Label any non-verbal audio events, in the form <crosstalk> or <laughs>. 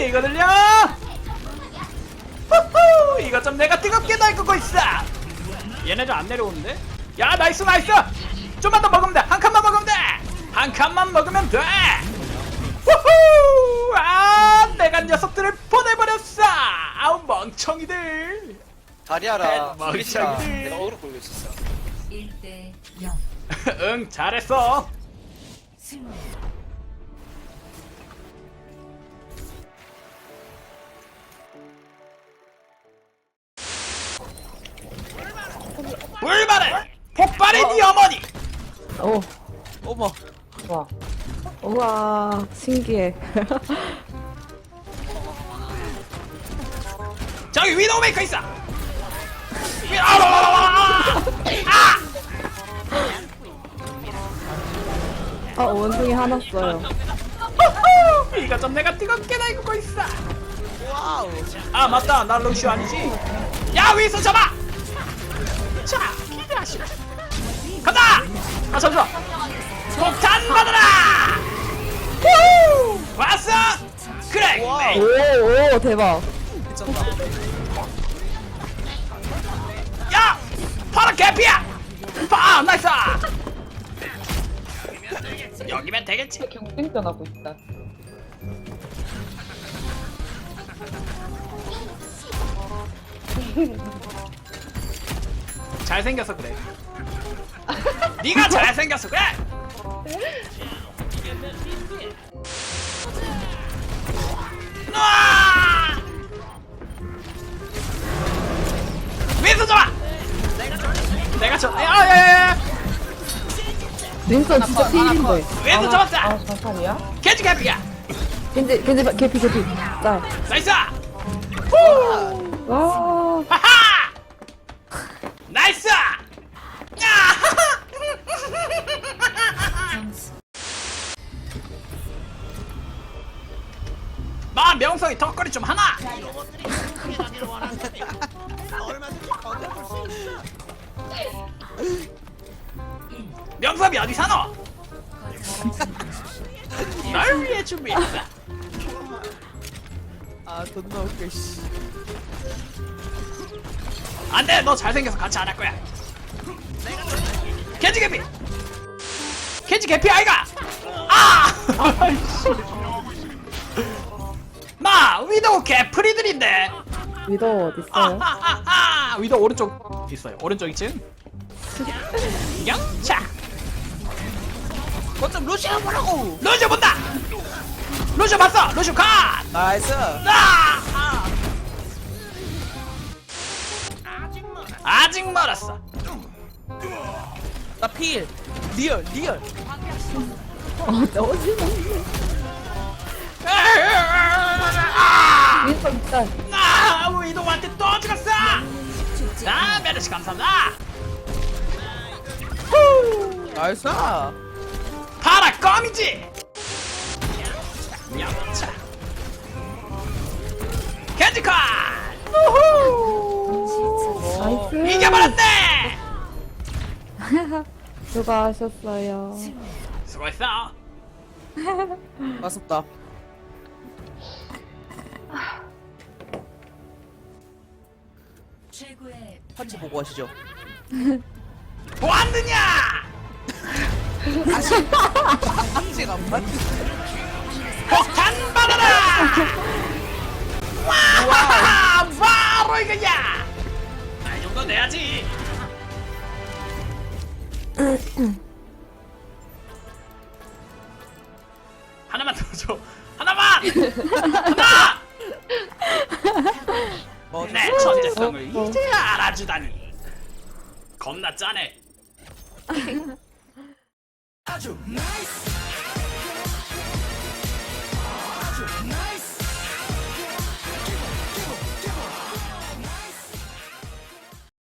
이거 들려? 후후 이거 좀 내가 뜨겁게 달구고 있어! 얘네 좀 안 내려오는데? 야 나이스 나이스! 좀만 더 먹으면 돼한 칸만 먹으면 돼한 칸만 먹으면 돼! 후후! 아 내가 녀석들을 보내버렸어! 아우 멍청이들! 다리아라 멍청이들. 브리치라 내가 어그로 끌고 있었어 1대 0 응 잘했어. 승리 불발해 폭발해 네 어머니! 오, 어머. 와. 우와, 신기해. <laughs> 저기 위도우 메이커 있어! 위- 아, 아, 아, 아, 아! 어, 원숭이 하나 써요. 후후, 이거 좀 내가 뜨겁게 달구고 있어! 와우. 아 맞다. 나 루시오 아니지? 야 위에서 잡아 자 기대하시라. 가자 아 잠시만. 폭탄 받아라! 후! 왔어! 그래. 네. 오, 오, 대박. 야! 파라 개피야! 파 나이스! 여기면 되겠지. 경쟁전 하고 있다. <laughs> 잘생겨서 그래 네가 잘생겨서 그래 으아! 위에서 잡아 내가 저 야야야야 윈스턴 진짜 필인데. 위에서 잡았어 아, 잠깐이야? 개지 개피야 겐지, 겐지, 개피, 개피. 짤. 나이스 후 와, 나이스! 야 점수 마 명성이 턱걸이 좀 하나! 명섭이 어디 사노? 널 위해 준비했어. 아 존나 웃겨 씨 안돼 너 잘생겨서 같이 안 할 거야. 개지 개피. 개지 개피 아이가. 아! 아이씨. 마 위도우 개프리들인데. 위도 어딨어요? 아하하하 위도 오른쪽 있어요. 오른쪽 2층. 영차. 거점 루시아 보라고. 루시오 본다. 루시오 봤어. 루시오 컷. 나이스. 아! 아. 아직 멀었어 나 필 리얼 리얼 어? 아! 짤. 아! 위도한테 또 죽었어 자 메르시 감사합니다 후! 나이스 파라 껌이지 이겨버렸네! <laughs> 수고하셨어요. 수고했어. <laughs> 맞습다. 최고의 판치 보고 하시죠. <laughs> 보았느냐! 판치가 안 맞지. 폭탄 받아라! 와 바로 이거야 내야지. 하나만 더 줘. 하나만! 하나! 뭐내 천재성을. 이제 알아주다니. 겁나 짜네 아주 나이스